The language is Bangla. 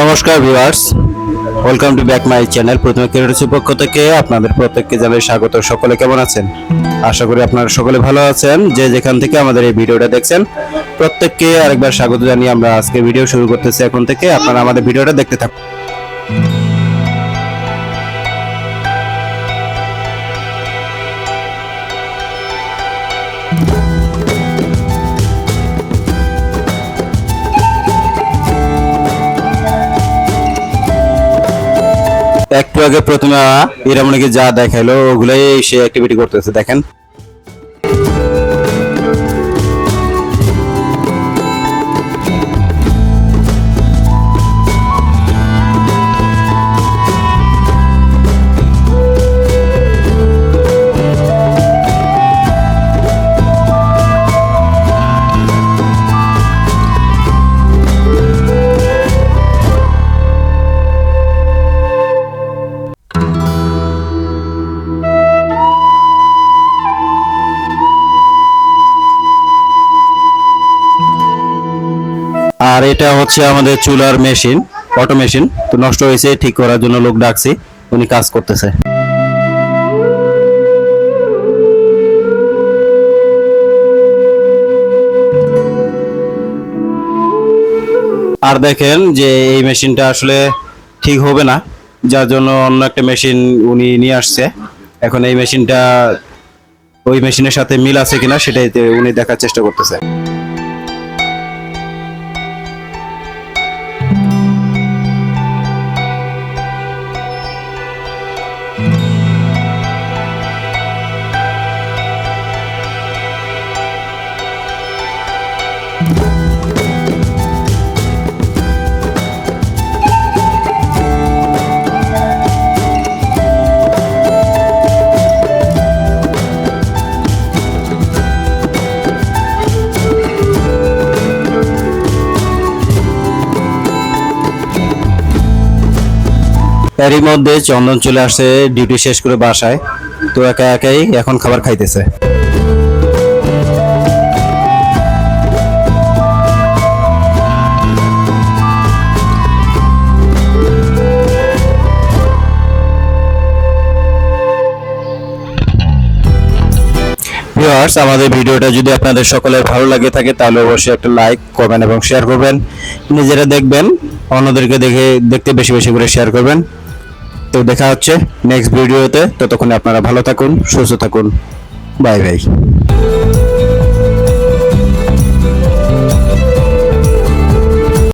নমস্কার viewers welcome to back my channel প্রথমে ক্রিয়েটর পক্ষ থেকে আপনাদের প্রত্যেককে জানাই স্বাগত। সকলে কেমন আছেন? আশা করি আপনারা সকলে ভালো আছেন। যে যেখান থেকে আমাদের এই ভিডিওটা দেখছেন, প্রত্যেককে আরেকবার স্বাগত জানিয়ে আমরা আজকে ভিডিও শুরু করতেছি। এখন থেকে আপনারা আমাদের ভিডিওটা দেখতে থাকুন। একটু আগে প্রথমে ইরামনিকে যা দেখাইলো ওগুলাই সে অ্যাক্টিভিটি করতেছে দেখেন। আর এটা হচ্ছে আমাদের চুলার মেশিন, অটো মেশিন। তো নষ্ট হয়েছে, ঠিক করার জন্য লোক ডাকছি, উনি কাজ করতেছে। আর দেখেন যে এই মেশিনটা আসলে ঠিক হবে না, যার জন্য অন্য একটা মেশিন উনি নিয়ে আসছে। এখন এই মেশিনটা, ওই মেশিনের সাথে মিল আছে কিনা সেটাই উনি দেখার চেষ্টা করতেছে। এরই মধ্যে চন্দন চলে আসছে ডিউটি শেষ করে বাসায়। তো একা একাই এখন খাবার খাইতেছে। আমাদের ভিডিওটা যদি আপনাদের সকলের ভালো লাগে থাকে, তাহলে অবশ্যই একটা লাইক, কমেন্ট এবং শেয়ার করবেন। নিজেরা দেখবেন, অন্যদেরকে দেখে, দেখতে বেশি বেশি করে শেয়ার করবেন। তো দেখা হচ্ছে নেক্সট ভিডিওতে ততক্ষণে আপনারা ভালো থাকুন সুস্থ থাকুন। Bye bye.